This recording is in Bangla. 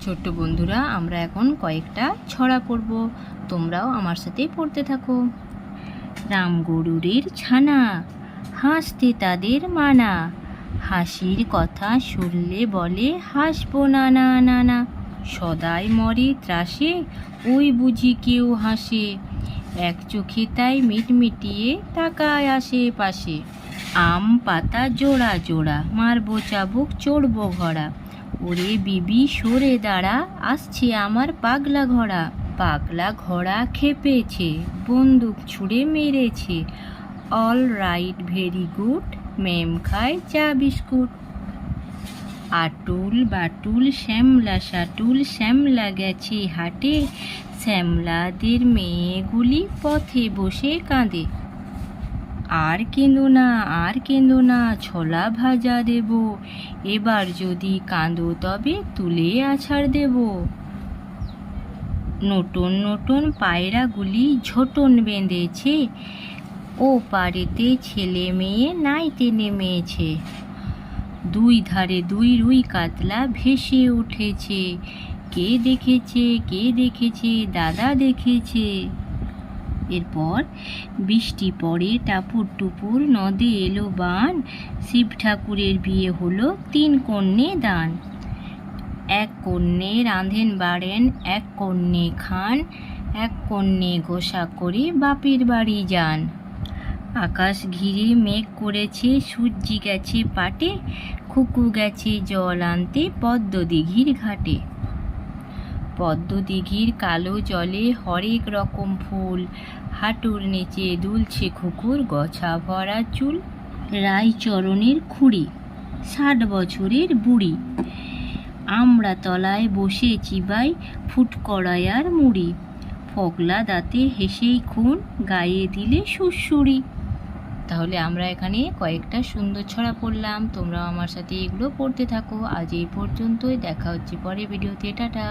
ছোট্ট বন্ধুরা, আমরা এখন কয়েকটা ছড়া পড়ব। তোমরাও আমার সাথে পড়তে থাকো। রাম গরুরের ছানা, হাসতে তাদের মানা। হাসির কথা শুনলে বলে, হাসবো না না না না। সদাই মরে ত্রাসে, ওই বুঝি কেউ হাসে। এক চোখে তাই মিটমিটিয়ে তাকায় আশেপাশে। আম পাতা জোড়া জোড়া, মারবো চাবুক, চড়বো ঘোড়া। ওরে বিবি, সরে দাঁড়া, আসছে আমার পাগলা ঘোড়া। পাগলা ঘোড়া খেপেছে, বন্দুক ছুঁড়ে মেরেছে। All right very good ma'am খায় চা বিস্কুট। আটুল বাটুল, শ্যামলা সাটুল, শ্যামলা গেছে হাটে। শ্যামলাদের মেয়েগুলি পথে বসে কাঁদে। আর কেঁদো না, আর কেঁদো না, ছোলা ভাজা দেব। এবার যদি কাঁদো তবে তুলে আছাড় দেব। নতুন নতুন পায়রাগুলি ঝোটন বেঁধেছে। ও পাড়েতে ছেলে মেয়ে নাইতে নেমেছে। দুই ধারে দুই রুই কাতলা ভেসে উঠেছে। কে দেখেছে কে দেখেছে, দাদা দেখেছে। এরপর বৃষ্টি পড়ে টাপুর টুপুর নদে এলো বান। শিব ঠাকুরের বিয়ে হলো তিন কন্যে দান। এক কন্যে রাঁধেন বাড়েন, এক কন্যে খান, এক কন্যে গোসা করে বাপের বাড়ি যান। আকাশ ঘিরে মেঘ করেছে, সূর্যি গেছে পাটে, খুকু গেছে জল আনতে পদ্ম দিঘির ঘাটে। পদ্ম দিঘির কালো জলে হরেক রকম ফুল। হাঁটুর নিচে দুলছে খুকুর গছা ভরা চুল, রায়চরণের খুঁড়ি, ষাট বছরের বুড়ি। আমরা তলায় বসে চিবাই ফুটকড়াইয়ার মুড়ি। ফগলা দাঁতে হেসেই খুন, গায়ে দিলে সুরসুরি তাহলে আমরা এখানে কয়েকটা সুন্দর ছড়া পড়লাম। তোমরাও আমার সাথে এগুলো পড়তে থাকো। আজ এই পর্যন্তই। দেখা হচ্ছে পরে ভিডিওতে। টাটা।